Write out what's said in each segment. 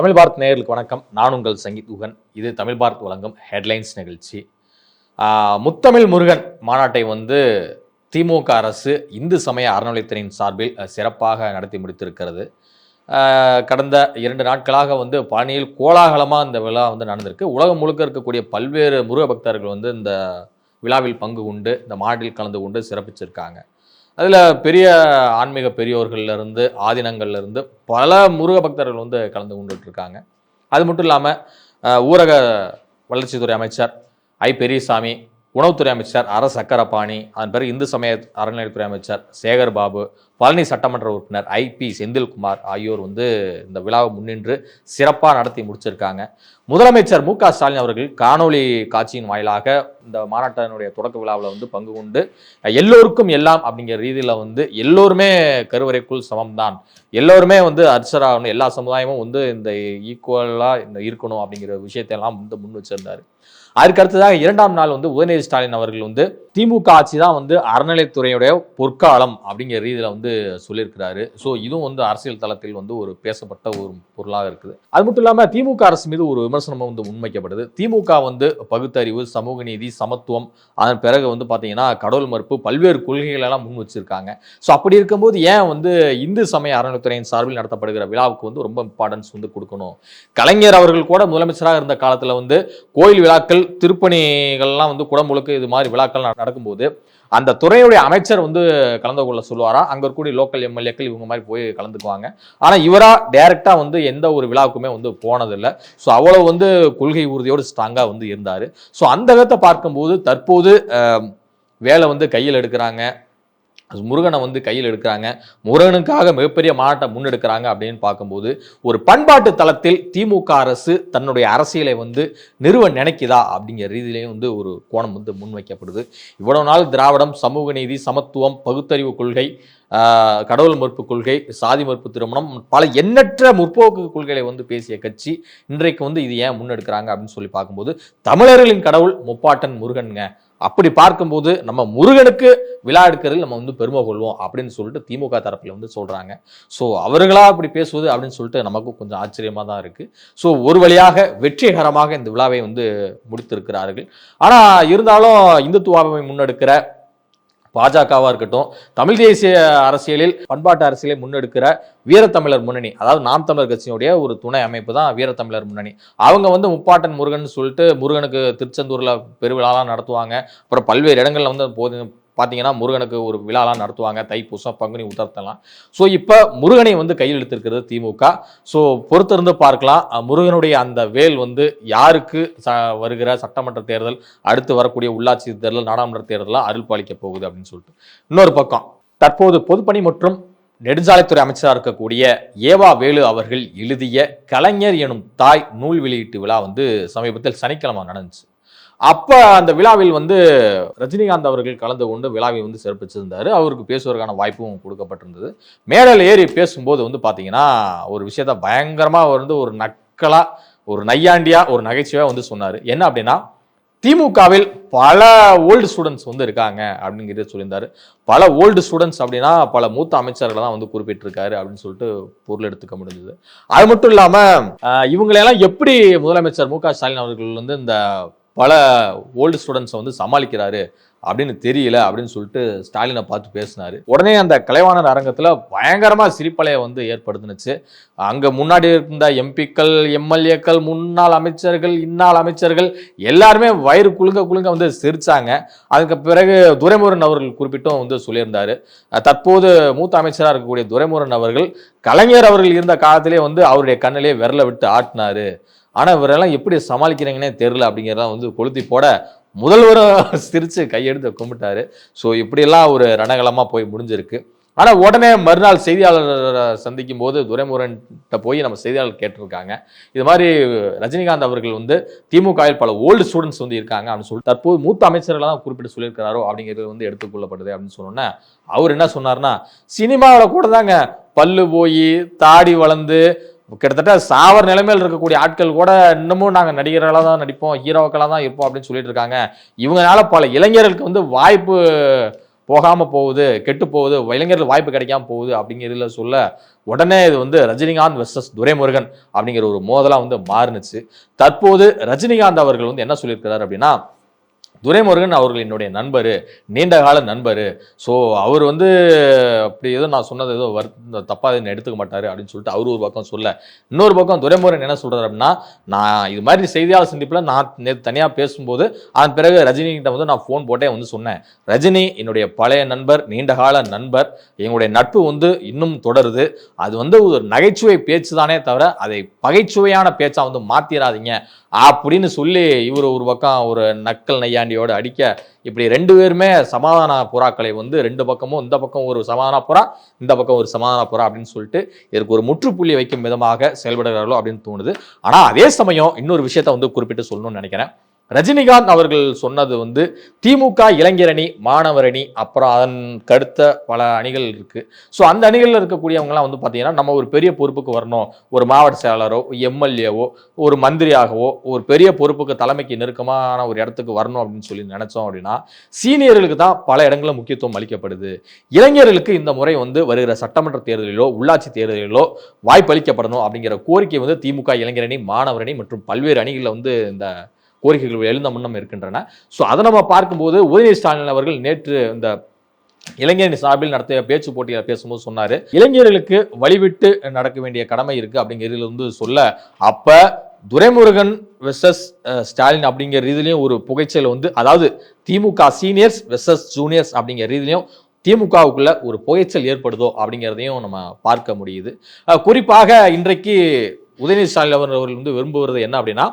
தமிழ் பாரத் நேயர்களுக்கு வணக்கம். நான் உங்கள் சங்கீத் உகன் இது தமிழ் பாரத் வழங்கும் ஹெட்லைன்ஸ் நிகழ்ச்சி. முத்தமிழ் முருகன் மாநாட்டை வந்து திமுக அரசு இந்து சமய அறநிலையத்தினின் சார்பில் சிறப்பாக நடத்தி முடித்திருக்கிறது. கடந்த இரண்டு நாட்களாக வந்து பழனியில் கோலாகலமாக இந்த விழா வந்து நடந்திருக்கு. உலகம் முழுக்க இருக்கக்கூடிய பல்வேறு முருக பக்தர்கள் வந்து இந்த விழாவில் பங்கு கொண்டு இந்த மாநாட்டில் கலந்து கொண்டு சிறப்பிச்சிருக்காங்க. அதில் பெரிய ஆன்மீக பெரியோர்கள்லேருந்து ஆதினங்கள்லேருந்து பல முருக பக்தர்கள் வந்து கலந்து கொண்டுட்டு இருக்காங்க அது மட்டும் இல்லாமல் ஊரக வளர்ச்சித்துறை அமைச்சர் ஐ பெரியசாமி உணவுத்துறை அமைச்சர் அர சக்கரபாணி அதன் பிறகு இந்து சமய அறநிலையத்துறை அமைச்சர் சேகர் பாபு பழனி சட்டமன்ற உறுப்பினர் ஐ பி செந்தில்குமார் ஆகியோர் வந்து இந்த விழாவை முன்னின்று சிறப்பாக நடத்தி முடிச்சிருக்காங்க. முதலமைச்சர் மு க ஸ்டாலின் அவர்கள் காணொளி காட்சியின் வாயிலாக இந்த மாநாட்டினுடைய தொடக்க விழாவில் வந்து பங்கு கொண்டு எல்லோருக்கும் எல்லாம் அப்படிங்கிற ரீதியில் வந்து எல்லோருமே கருவறைக்குள் சமம்தான். எல்லோருமே வந்து அர்ச்சராகணும் எல்லா சமுதாயமும் வந்து இந்த ஈக்குவலாக இந்த இருக்கணும் அப்படிங்கிற விஷயத்தையெல்லாம் வந்து முன் வச்சிருந்தாரு. அதுக்கு அடுத்ததாக இரண்டாம் நாள் வந்து உதயநிதி ஸ்டாலின் அவர்கள் வந்து திமுக ஆட்சி தான் வந்து அறநிலைத்துறையுடைய பொற்காலம் அப்படிங்கிற ரீதியில் வந்து சொல்லியிருக்கிறாரு. ஸோ இதுவும் வந்து அரசியல் தளத்தில் வந்து ஒரு பேசப்பட்ட ஒரு பொருளாக இருக்குது. அது மட்டும் இல்லாமல் திமுக அரசு மீது ஒரு விமர்சனமும் வந்து முன்வைக்கப்படுது. திமுக வந்து பகுத்தறிவு சமூக நீதி சமத்துவம் அதன் பிறகு வந்து பார்த்தீங்கன்னா கடவுள் மறுப்பு பல்வேறு கொள்கைகளெல்லாம் முன் வச்சிருக்காங்க. ஸோ அப்படி இருக்கும்போது ஏன் வந்து இந்து சமய அறநிலைத்துறையின் சார்பில் நடத்தப்படுகிற விழாவுக்கு வந்து ரொம்ப இம்பார்ட்டன்ஸ் வந்து கொடுக்கணும்? கலைஞர் அவர்கள் கூட முதலமைச்சராக இருந்த காலத்தில் வந்து கோயில் விழாக்கள் திருப்பணிகள்லாம் வந்து குடமுழுக்கு இது மாதிரி விழாக்கள் நடக்கும்போது அந்த துறையுடைய அமைச்சர் வந்து கலந்து கொள்ள சொல்லுவாரா? அங்கே இருக்கக்கூடிய லோக்கல் எம்எல்ஏக்கள் இவங்க மாதிரி போய் கலந்துக்குவாங்க. ஆனால் இவராக டைரெக்டாக வந்து எந்த ஒரு விழாவுக்குமே வந்து போனதில்லை. ஸோ அவ்வளோ வந்து கொள்கை உறுதியோடு ஸ்ட்ராங்காக வந்து இருந்தார். ஸோ அந்த விதத்தை பார்க்கும்போது தற்போது வேலை வந்து கையில் எடுக்கிறாங்க. முருகனை வந்து கையில் எடுக்கிறாங்க. முருகனுக்காக மிகப்பெரிய மாநாட்டை முன்னெடுக்கிறாங்க அப்படின்னு பார்க்கும்போது ஒரு பண்பாட்டு தளத்தில் திமுக அரசு தன்னுடைய அரசியலை வந்து நிறுவ நினைக்குதா அப்படிங்கிற ரீதியிலையும் வந்து ஒரு கோணம் வந்து முன்வைக்கப்படுது. இவ்வளவு நாள் திராவிடம் சமூக நீதி சமத்துவம் பகுத்தறிவு கொள்கை கடவுள் மறுப்பு கொள்கை சாதி மறுப்பு திருமணம் பல எண்ணற்ற முற்போக்கு கொள்கைகளை வந்து பேசிய கட்சி இன்றைக்கு வந்து இது ஏன் முன்னெடுக்கிறாங்க அப்படின்னு சொல்லி பார்க்கும்போது தமிழர்களின் கடவுள் முப்பாட்டன் முருகனுங்க. அப்படி பார்க்கும்போது நம்ம முருகனுக்கு விழா எடுக்கிறதில் நம்ம வந்து பெருமை கொள்வோம் அப்படின்னு சொல்லிட்டு திமுக தரப்பில் வந்து சொல்கிறாங்க ஸோ அவர்களா அப்படி பேசுவது அப்படின்னு சொல்லிட்டு நமக்கும் கொஞ்சம் ஆச்சரியமாக தான் இருக்குது ஸோ ஒரு வழியாக வெற்றிகரமாக இந்த விழாவை வந்து முடித்திருக்கிறார்கள். ஆனால் இருந்தாலும் இந்துத்துவாவை முன்னெடுக்கிற பாஜகவா இருக்கட்டும் தமிழ் தேசிய அரசியலில் பண்பாட்டு அரசியலை முன்னெடுக்கிற வீரத்தமிழர் முன்னணி அதாவது நாம் தமிழர் கட்சியினுடைய ஒரு துணை அமைப்பு தான் வீரத்தமிழர் முன்னணி. அவங்க வந்து முப்பாட்டன் முருகன் சொல்லிட்டு முருகனுக்கு திருச்செந்தூர்ல பெருவிழாலாம் நடத்துவாங்க. அப்புறம் பல்வேறு இடங்கள்ல வந்து போது பார்த்தீங்கன்னா முருகனுக்கு ஒரு விழாலாம் நடத்துவாங்க. தைப்பூசம் பங்குனி உத்தரத்தெல்லாம். ஸோ இப்போ முருகனை வந்து கையில் எடுத்திருக்கிறது திமுக. ஸோ பொறுத்திருந்து பார்க்கலாம். முருகனுடைய அந்த வேல் வந்து யாருக்கு ச வருகிற சட்டமன்ற தேர்தல் அடுத்து வரக்கூடிய உள்ளாட்சி தேர்தல் நாடாளுமன்ற தேர்தலாக அருள் பாலிக்க போகுது அப்படின்னு சொல்லிட்டு. இன்னொரு பக்கம் தற்போது பொதுப்பணி மற்றும் நெடுஞ்சாலைத்துறை அமைச்சராக இருக்கக்கூடிய ஏவா வேலு அவர்கள் எழுதிய கலைஞர் எனும் தாய் நூல் வெளியீட்டு விழா வந்து சமீபத்தில் சனிக்கிழமை நடந்துச்சு. அப்போ அந்த விழாவில் வந்து ரஜினிகாந்த் அவர்கள் கலந்து கொண்டு விழாவை வந்து சிறப்பிச்சிருந்தாரு. அவருக்கு பேசுவதற்கான வாய்ப்பும் கொடுக்கப்பட்டிருந்தது. மேடையில் ஏறி பேசும்போது வந்து பார்த்தீங்கன்னா ஒரு விஷயத்த பயங்கரமாக வந்து ஒரு நக்கலாக ஒரு நையாண்டியாக ஒரு நகைச்சுவையாக வந்து சொன்னார். என்ன அப்படின்னா திமுகவில் பல ஓல்டு ஸ்டூடெண்ட்ஸ் வந்து இருக்காங்க அப்படிங்கிறத சொல்லியிருந்தாரு. பல ஓல்டு ஸ்டூடெண்ட்ஸ் அப்படின்னா பல மூத்த அமைச்சர்களை தான் வந்து குறிப்பிட்டிருக்காரு அப்படின்னு சொல்லிட்டு பொருள் எடுத்துக்க முடிஞ்சது. அது மட்டும் இல்லாமல் இவங்களெல்லாம் எப்படி முதலமைச்சர் மு க ஸ்டாலின் அவர்கள் வந்து இந்த பல ஓல்டு ஸ்டூடெண்ட்ஸை வந்து சமாளிக்கிறாரு அப்படின்னு தெரியல அப்படின்னு சொல்லிட்டு ஸ்டாலினை பார்த்து பேசினார். உடனே அந்த கலைவாணர் அரங்கத்தில் பயங்கரமாக சிரிப்பலையை வந்து ஏற்படுத்துனுச்சு. அங்கே முன்னாடி இருந்த எம்பிக்கள் எம்எல்ஏக்கள் முன்னாள் அமைச்சர்கள் இன்னாள் அமைச்சர்கள் எல்லாருமே வயிறு குலுங்க குலுங்க வந்து சிரித்தாங்க அதுக்கு பிறகு துரைமுருகன் அவர்கள் குறிப்பிட்டும் வந்து சொல்லியிருந்தார். தற்போது மூத்த அமைச்சராக இருக்கக்கூடிய துரைமுருகன் அவர்கள் கலைஞர் அவர்கள் இருந்த காலத்திலே வந்து அவருடைய கண்ணிலே விரல விட்டு ஆட்டினார். ஆனால் இவரெல்லாம் எப்படி சமாளிக்கிறீங்கன்னே தெரில அப்படிங்கிறதான் வந்து கொளுத்தி போட முதல்வரும் சிரித்து கையெடுத்து கும்பிட்டாரு. ஸோ இப்படியெல்லாம் ஒரு ரணகலமாக போய் முடிஞ்சிருக்கு. ஆனால் உடனே மறுநாள் செய்தியாளரை சந்திக்கும் போது துரைமுருகன்கிட்ட போய் நம்ம செய்தியாளர் கேட்டிருக்காங்க. இது மாதிரி ரஜினிகாந்த் அவர்கள் வந்து திமுகவில் பல ஓல்டு ஸ்டூடெண்ட்ஸ் வந்து இருக்காங்க அப்படின்னு சொல்லி தற்போது மூத்த அமைச்சர்களை தான் குறிப்பிட்டு சொல்லியிருக்கிறாரோ அப்படிங்கிறது வந்து எடுத்துக்கொள்ளப்படுது அப்படின்னு சொன்னோன்னே அவர் என்ன சொன்னார்னா சினிமாவில் கூட தாங்க பல்லு போய் தாடி வளர்ந்து கிட்டத்தட்ட சாவர் நிலைமையில் இருக்கக்கூடிய ஆட்கள் கூட இன்னமும் நாங்கள் நடிகர்களாக தான் நடிப்போம் ஹீரோக்களாக தான் இருப்போம் அப்படின்னு சொல்லிட்டு இருக்காங்க. இவங்களால பல இளைஞர்களுக்கு வந்து வாய்ப்பு போகாமல் போகுது கெட்டு போகுது இளைஞர்கள் வாய்ப்பு கிடைக்காம போகுது அப்படிங்கிறதுல சொல்ல உடனே இது வந்து ரஜினிகாந்த் வெர்சஸ் துரைமுருகன் அப்படிங்கிற ஒரு மோதலாக வந்து மாறுனுச்சு. தற்போது ரஜினிகாந்த் அவர்கள் வந்து என்ன சொல்லியிருக்கிறார் அப்படின்னா துரைமுருகன் அவர்கள் என்னுடைய நண்பர் நீண்ட கால நண்பர். ஸோ அவர் வந்து அப்படி ஏதோ நான் சொன்னது ஏதோ வருத்த தப்பாக எதுவும் எடுத்துக்க மாட்டார் அப்படின்னு சொல்லிட்டு அவர் ஒரு பக்கம் சொல்ல. இன்னொரு பக்கம் துரைமுருகன் என்ன சொல்கிறார் அப்படின்னா நான் இது மாதிரி செய்தியாளர் சந்திப்பில் நான் நேற்று தனியாக பேசும்போது அதன் பிறகு ரஜினிகிட்ட வந்து நான் ஃபோன் போட்டே வந்து சொன்னேன். ரஜினி என்னுடைய பழைய நண்பர் நீண்ட கால நண்பர் எங்களுடைய நட்பு வந்து இன்னும் தொடருது. அது வந்து ஒரு நகைச்சுவை பேச்சு தானே தவிர அதை பகைச்சுவையான பேச்சாக வந்து மாற்றிடாதீங்க அப்படின்னு சொல்லி இவர் ஒரு பக்கம் ஒரு நக்கல் கேண்டியோட அடிக்க இப்படி ரெண்டு பேருமே சமாதான புறாக்களை வந்து ரெண்டு பக்கமும் இந்த பக்கம் ஒரு சமாதான புறா இந்த பக்கம் ஒரு சமாதான புறா அப்படின்னு சொல்லிட்டு இதற்கு ஒரு முற்றுப்புள்ளி வைக்கும் விதமாக செயல்படுகிறார்களோ அப்படின்னு தோணுது. ஆனா அதே சமயம் இன்னொரு விஷயத்த வந்து குறிப்பிட்டு சொல்லணும்னு நினைக்கிறேன். ரஜினிகாந்த் அவர்கள் சொன்னது வந்து திமுக இளைஞரணி மாணவரணி அப்புறம் அதன் கடுத்த பல அணிகள் இருக்குது ஸோ அந்த அணிகளில் இருக்கக்கூடியவங்கலாம் வந்து பார்த்தீங்கன்னா நம்ம ஒரு பெரிய பொறுப்புக்கு வரணும். ஒரு மாவட்ட செயலாளரோ எம்எல்ஏவோ ஒரு மந்திரியாகவோ ஒரு பெரிய பொறுப்புக்கு தலைமைக்கு நெருக்கமான ஒரு இடத்துக்கு வரணும் அப்படின்னு சொல்லி நினச்சோம் அப்படின்னா சீனியர்களுக்கு தான் பல இடங்களில் முக்கியத்துவம் அளிக்கப்படுது. இளைஞர்களுக்கு இந்த முறை வந்து வருகிற சட்டமன்ற தேர்தலிலோ உள்ளாட்சி தேர்தலிலோ வாய்ப்பளிக்கப்படணும் அப்படிங்கிற கோரிக்கை வந்து திமுக இளைஞரணி மாணவரணி மற்றும் பல்வேறு அணிகளில் வந்து இந்த கோரிக்கைகள் எழுந்த முன்னம் இருக்கின்றன. ஸோ அதை நம்ம பார்க்கும்போது உதயநிதி ஸ்டாலின் அவர்கள் நேற்று இந்த இளைஞரின் சார்பில் நடத்திய பேச்சு போட்டியில் பேசும்போது சொன்னார். இளைஞர்களுக்கு வழிவிட்டு நடக்க வேண்டிய கடமை இருக்குது அப்படிங்கிறதுல வந்து சொல்ல அப்போ துரைமுருகன் வெர்சஸ் ஸ்டாலின் அப்படிங்கிற ரீதியிலையும் ஒரு புகைச்சல் வந்து அதாவது திமுக சீனியர்ஸ் வெர்சஸ் ஜூனியர்ஸ் அப்படிங்கிற ரீதியிலையும் திமுகவுக்குள்ள ஒரு புகைச்சல் ஏற்படுதோ அப்படிங்கிறதையும் நம்ம பார்க்க முடியுது. குறிப்பாக இன்றைக்கு உதயநிதி ஸ்டாலின் அவர்கள் வந்து விரும்புவது என்ன அப்படின்னா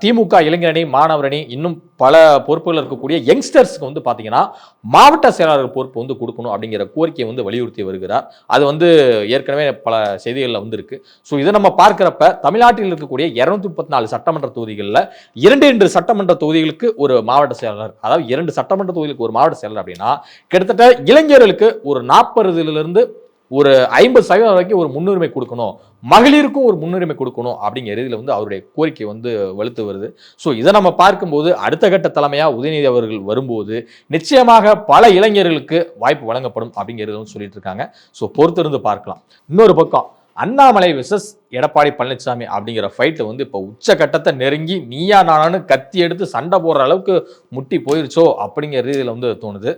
திமுக இளைஞரணி மாணவரணி இன்னும் பல பொறுப்புகள் இருக்கக்கூடிய யங்ஸ்டர்ஸ்க்கு வந்து பார்த்தீங்கன்னா மாவட்ட செயலாளர் பொறுப்பு வந்து கொடுக்கணும் அப்படிங்கிற கோரிக்கையை வந்து வலியுறுத்தி வருகிறார். அது வந்து ஏற்கனவே பல செய்திகளில் வந்திருக்கு. ஸோ இதை நம்ம பார்க்குறப்ப தமிழ்நாட்டில் இருக்கக்கூடிய இரநூத்தி முப்பத்தி நாலு சட்டமன்ற தொகுதிகளில் இரண்டு இரண்டு சட்டமன்ற தொகுதிகளுக்கு ஒரு மாவட்ட செயலாளர் அதாவது இரண்டு சட்டமன்ற தொகுதிகளுக்கு ஒரு மாவட்ட செயலாளர் அப்படின்னா கிட்டத்தட்ட இளைஞர்களுக்கு ஒரு நாற்பதுலேருந்து ஒரு ஐம்பது சதவீதம் வரைக்கும் ஒரு முன்னுரிமை கொடுக்கணும். மகளிருக்கும் ஒரு முன்னுரிமை கொடுக்கணும் அப்படிங்கிற இதில் வந்து அவருடைய கோரிக்கை வந்து வலுத்து வருது. ஸோ இதை நம்ம பார்க்கும்போது அடுத்த கட்ட தலைமையாக உதயநிதி அவர்கள் வரும்போது நிச்சயமாக பல இளைஞர்களுக்கு வாய்ப்பு வழங்கப்படும் அப்படிங்கிறது சொல்லிட்டு இருக்காங்க. ஸோ பொறுத்திருந்து பார்க்கலாம். இன்னொரு பக்கம் அண்ணாமலை விசஸ் எடப்பாடி பழனிசாமி அப்படிங்கிற ஃபைட்டில் வந்து இப்போ உச்சக்கட்டத்தை நெருங்கி நீயா நானான்னு கத்தி எடுத்து சண்டை போடுற அளவுக்கு முட்டி போயிருச்சோ அப்படிங்கிற ரீதியில் வந்து தோணுது.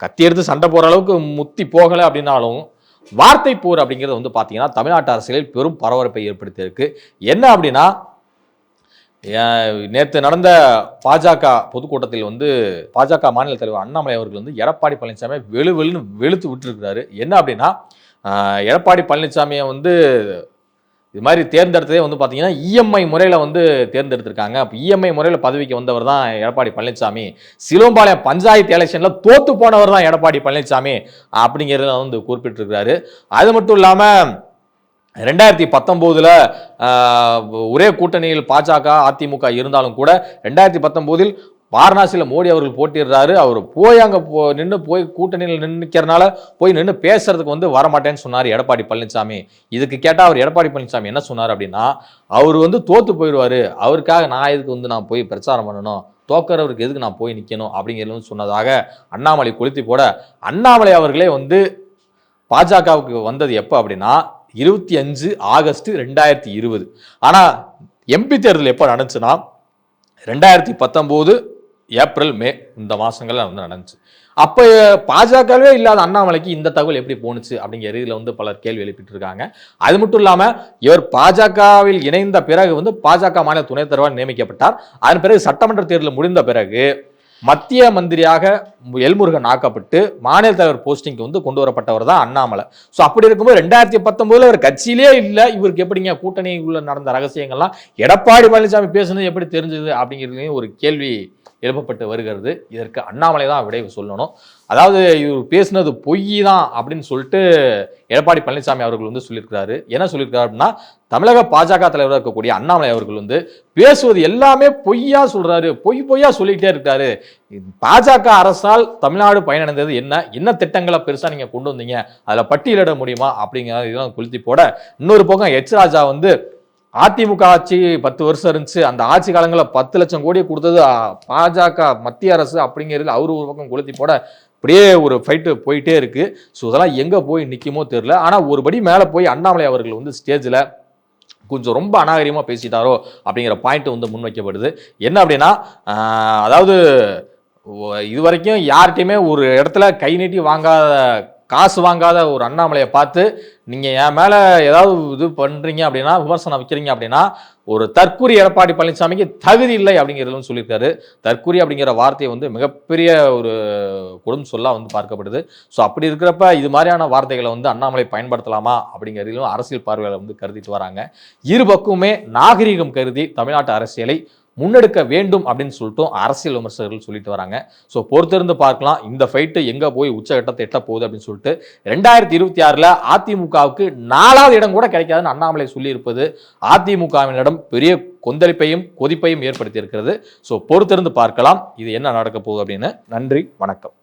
கத்தி எடுத்து சண்டை போடுற அளவுக்கு முத்தி போகலை அப்படின்னாலும் வார்த்தை போர் அப்படிங்கிறது வந்து பார்த்தீங்கன்னா தமிழ்நாட்டு அரசியலில் பெரும் பரபரப்பை ஏற்படுத்தியிருக்கு. என்ன அப்படின்னா நேற்று நடந்த பாஜக பொதுக்கூட்டத்தில் வந்து பாஜக மாநில தலைவர் அண்ணாமலை அவர்கள் வந்து எடப்பாடி பழனிசாமி வெளு வெளுன்னு வெளுத்து விட்டுருக்கிறாரு. என்ன அப்படின்னா எடப்பாடி பழனிசாமியை வந்து இது மாதிரி தேர்ந்தெடுத்ததே வந்து பார்த்தீங்கன்னா இஎம்ஐ முறையில் வந்து தேர்ந்தெடுத்திருக்காங்க. அப்போ இஎம்ஐ முறையில் பதவிக்கு வந்தவர் தான் எடப்பாடி பழனிசாமி சிலோம்பாளையம் பஞ்சாயத்து எலெக்ஷனில் தோத்து போனவர் தான் எடப்பாடி பழனிசாமி அப்படிங்கிறத வந்து குறிப்பிட்டிருக்கிறாரு. அது மட்டும் இல்லாமல் ரெண்டாயிரத்தி பத்தொம்போதில் ஒரே கூட்டணியில் பாஜக அதிமுக இருந்தாலும் கூட ரெண்டாயிரத்தி பத்தொம்போதில் வாரணாசியில் மோடி அவர்கள் போட்டிடுறாரு அவர் போய் அங்கே போ நின்று போய் கூட்டணியில் நிற்கிறனால போய் நின்று பேசுறதுக்கு வந்து வரமாட்டேன்னு சொன்னார் எடப்பாடி பழனிசாமி இதுக்கு கேட்டால் அவர் எடப்பாடி பழனிசாமி என்ன சொன்னார் அப்படின்னா அவர் வந்து தோத்து போயிடுவார். அவருக்காக நான் எதுக்கு வந்து நான் போய் பிரச்சாரம் பண்ணணும்? தோக்கிறவருக்கு எதுக்கு நான் போய் நிற்கணும் அப்படிங்கிறது சொன்னதாக அண்ணாமலை கொளுத்தி போட அண்ணாமலை அவர்களே வந்து பாஜகவுக்கு வந்தது எப்போ அப்படின்னா இருபத்தி அஞ்சு ஆகஸ்ட் ரெண்டாயிரத்தி இருபது. ஆனால் எம்பி தேர்தல் எப்போ நடந்துச்சுன்னா ரெண்டாயிரத்தி பத்தொம்போது ஏப்ரல் மே இந்த மாதங்கள்லாம் வந்து நடந்துச்சு. அப்போ பாஜகவே இல்லாத அண்ணாமலைக்கு இந்த தகவல் எப்படி போணுச்சு அப்படிங்கிற இதில் வந்து பலர் கேள்வி எழுப்பிட்டு இருக்காங்க அது மட்டும் இல்லாமல் இவர் பாஜகவில் இணைந்த பிறகு வந்து பாஜக மாநில துணைத் தலைவர் நியமிக்கப்பட்டார். அதன் பிறகு சட்டமன்ற தேர்தல் முடிந்த பிறகு மத்திய மந்திரியாக எல்முருகன் ஆக்கப்பட்டு மாநில தலைவர் போஸ்டிங்க்கு வந்து கொண்டு வரப்பட்டவர் தான் அண்ணாமலை. ஸோ அப்படி இருக்கும்போது ரெண்டாயிரத்தி பத்தொன்பதுல அவர் கட்சியிலே இல்லை. இவருக்கு எப்படிங்க கூட்டணிக்குள்ள நடந்த ரகசியங்கள்லாம் எடப்பாடி பழனிசாமி பேசுனது எப்படி தெரிஞ்சது அப்படிங்கிறது ஒரு கேள்வி எழுப்பப்பட்டு வருகிறது. இதற்கு அண்ணாமலை தான் விடை சொல்லணும். அதாவது இவர் பேசுனது பொய் தான் அப்படின்னு சொல்லிட்டு எடப்பாடி பழனிசாமி அவர்கள் வந்து சொல்லியிருக்கிறாரு. என்ன சொல்லியிருக்காரு அப்படின்னா தமிழக பாஜக தலைவராக இருக்கக்கூடிய அண்ணாமலை அவர்கள் வந்து பேசுவது எல்லாமே பொய்யா சொல்றாரு. பொய் பொய்யா சொல்லிக்கிட்டே இருக்காரு. பாஜக அரசால் தமிழ்நாடு பயனடைந்தது என்ன? என்ன திட்டங்களை பெருசா நீங்க கொண்டு வந்தீங்க? அதில் பட்டியலிட முடியுமா? அப்படிங்கிற இதெல்லாம் கொளுத்தி போட இன்னொரு பக்கம் எச் ராஜா வந்து அதிமுக ஆட்சி பத்து வருஷம் இருந்துச்சு. அந்த ஆட்சி காலங்களில் பத்து லட்சம் கோடி கொடுத்தது பாஜக மத்திய அரசு அப்படிங்கிறது அவர் ஒரு பக்கம் கொளுத்தி போட அப்படியே ஒரு ஃபைட்டு போயிட்டே இருக்கு. ஸோ இதெல்லாம் எங்கே போய் நிற்குமோ தெரில ஆனால் ஒருபடி மேலே போய் அண்ணாமலை அவர்கள் வந்து ஸ்டேஜில் கொஞ்சம் ரொம்ப அநாகரிகமாக பேசிட்டாரோ அப்படிங்கிற பாயிண்ட் வந்து முன்வைக்கப்படுது என்ன அப்படின்னா அதாவது இது வரைக்கும் யார்கிட்டையுமே ஒரு இடத்துல கை நீட்டி வாங்காத காசு வாங்காத ஒரு அண்ணாமலையை பார்த்து நீங்கள் என் மேலே ஏதாவது இது பண்ணுறீங்க அப்படின்னா விமர்சனம் வைக்கிறீங்க அப்படின்னா ஒரு தற்கூரி எடப்பாடி பழனிசாமிக்கு தகுதி இல்லை அப்படிங்கிறதும் சொல்லியிருக்காரு. தற்கூரி அப்படிங்கிற வார்த்தையை வந்து மிகப்பெரிய ஒரு கொடும் சொல்லா வந்து பார்க்கப்படுது. ஸோ அப்படி இருக்கிறப்ப இது மாதிரியான வார்த்தைகளை வந்து அண்ணாமலை பயன்படுத்தலாமா அப்படிங்கிறதிலும் அரசியல் பார்வையாளர் வந்து கருதிட்டு வராங்க. இரு பக்கமுமே நாகரீகம் கருதி தமிழ்நாட்டு அரசியலை முன்னெடுக்க வேண்டும் அப்படின்னு சொல்லிட்டு அரசியல் விமர்சகர்கள் சொல்லிட்டு வராங்க. ஸோ பொறுத்திருந்து பார்க்கலாம். இந்த ஃபைட்டு எங்கே போய் உச்சகட்டத்தை எட்ட போகுது அப்படின்னு சொல்லிட்டு ரெண்டாயிரத்தி இருபத்தி ஆறில் அதிமுகவுக்கு நாலாவது இடம் கூட கிடைக்காதுன்னு அண்ணாமலை சொல்லியிருப்பது அதிமுகவினரிடம் பெரிய கொந்தளிப்பையும் கொதிப்பையும் ஏற்படுத்தி இருக்கிறது ஸோ பொறுத்திருந்து பார்க்கலாம். இது என்ன நடக்க போகுது அப்படின்னு. நன்றி. வணக்கம்.